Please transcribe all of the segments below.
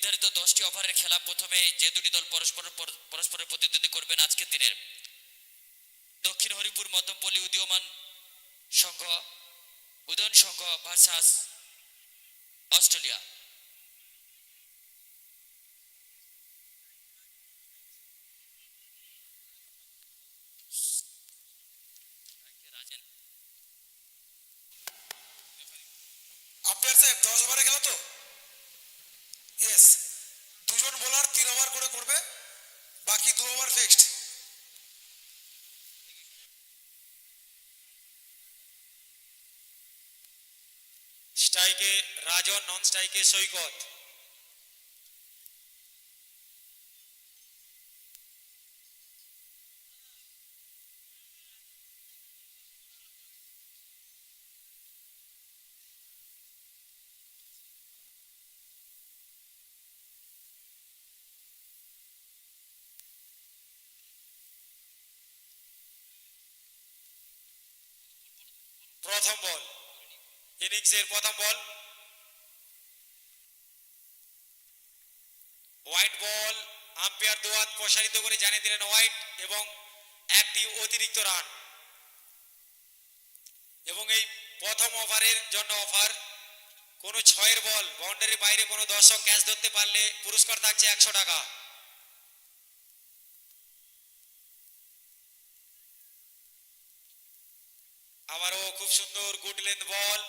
নির্ধারিত দশটি ওভারের খেলা প্রথমে যে দুটি দল পরস্পর পর- পরস্পরের প্রতিদ্বন্দ্বী করবেন আজকের দিনের। Dakshin Haripur, Madhyampalli Udiyaman Sangha, Udayan Sangha versus Australia Rajen umpire সাহেব দশ ওভারে খেলা তো ইয়েস দুজন বোলার তিন ওভার করে করবে বাকি দু ওভার ফিক্সড স্ট্রাইকে রাজন নন স্ট্রাইকে সৈকত। প্রথম বল। ইনিংসের প্রথম বল। হোয়াইট বল আম্পায়ার দোয়াত প্রসারিত করে জানিয়ে দিলেন হোয়াইট এবং একটি অতিরিক্ত রান এবং এই প্রথম ওভারের জন্য অফার কোনো ছয়ের বল বাউন্ডারির বাইরে কোনো দর্শক ক্যাচ ধরতে পারলে পুরস্কার থাকছে একশো টাকা। আবারও খুব সুন্দর গুড লেন্থ বল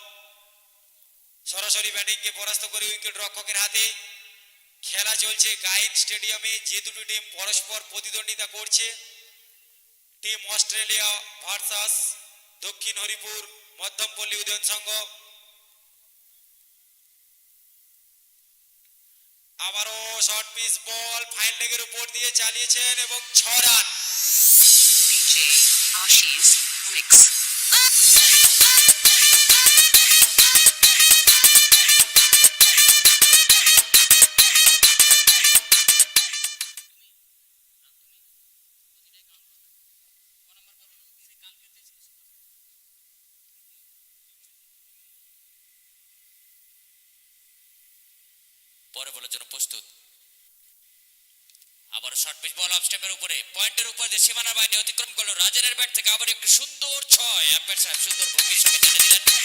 সরাসরি ব্যাটিংকে পরাস্ত করে উইকেট রক্ষকের হাতে। খেলা চলছে গাইন স্টেডিয়ামে, যে দুটি টিম পরস্পর প্রতিদ্বন্দ্বিতা করছে। টিম অস্ট্রেলিয়া ভার্সাস দক্ষিণ হরিপুর মধ্যমপল্লী উদয়ন সংঘ। আবারও শর্ট পিচ বল ফাইন লেগের উপর দিয়ে চালিয়েছেন এবং ছ রান। DJ Ashi's Mix. পরে বলার জন্য প্রস্তুত। আবার শর্ট পিচ বল অফ স্টেপের উপরে। পয়েন্টের উপর দিয়ে সীমানা বাইরে অতিক্রম করল রাজারের ব্যাট থেকে। আবার একটি সুন্দর ছয়। আম্পায়ার সাহেব সুন্দর ভঙ্গির সঙ্গে জানিয়ে দিলেন।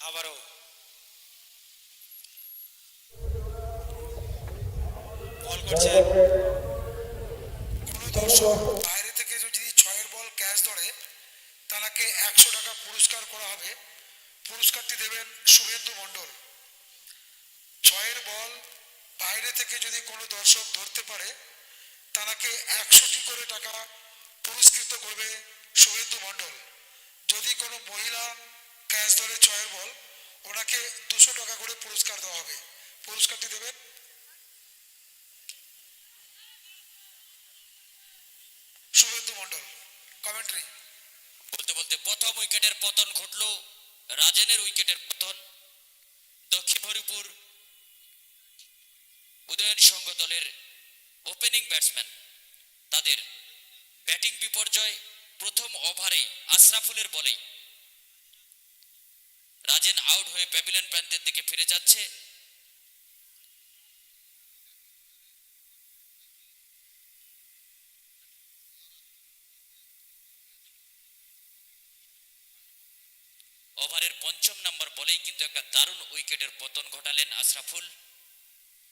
আবারও। বল করছে। কোনো দর্শক। বাইরে থেকে যদি ছয়ের বল ক্যাচ ধরে তাকে একশো টাকা পুরস্কার করা হবে। পুরস্কারটি দেবেন শুভেন্দু মণ্ডল। ছয়ের বল বাইরে থেকে যদি কোনো দর্শক ধরতে পারে তাকে একশোটি করে টাকা পুরস্কৃত করবে শুভেন্দু মণ্ডল। যদি কোনো মহিলা ক্যাচ ধরে ছয়ের বল, ওনাকে দুশো টাকা করে পুরস্কার দেওয়া হবে। পুরস্কারটি দেবেন? শুভেন্দু মণ্ডল কমেন্ট্রি বলতে বলতে প্রথম উইকেটের পতন ঘটলো রাজেনের উইকেটের পতন। দক্ষিণ হরিপুর উদয়ন সংঘ দলের ওপেনিং ব্যাটসম্যান তাদের ব্যাটিং বিপর্যয়, প্রথম ওভারেই আশরাফুলের বলেই। রাজেন আউট হয়ে প্যাভিলিয়ন প্রান্তের দিকে ফিরে যাচ্ছে। ওভারের পঞ্চম নম্বর বলেই কিন্তু একটা দারুণ উইকেটের পতন ঘটালেন আশরাফুল,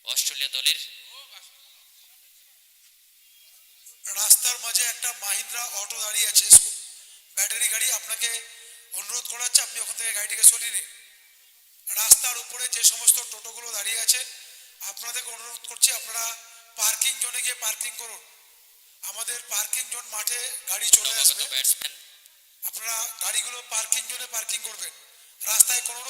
অস্ট্রেলিয়া দলের। রাস্তার মাঝে একটা মাহিন্দ্রা অটো দাঁড়িয়ে আছে। ব্যাটারি গাড়ি আপনাকে অনুরোধ করা হচ্ছে আপনি ওখান থেকে গাড়িটিকে সরিয়ে নিন। রাস্তার উপরে যে সমস্ত টোটোগুলো দাঁড়িয়ে আছে আপনাদেরকে অনুরোধ করছি আপনারা পার্কিং জোনে গিয়ে পার্কিং করুন। আমাদের পার্কিং জোন মাঠে গাড়ি চলে আসবে। আপনারা গাড়িগুলো পার্কিং জোনে পার্কিং করবেন। রাস্তায় কোনো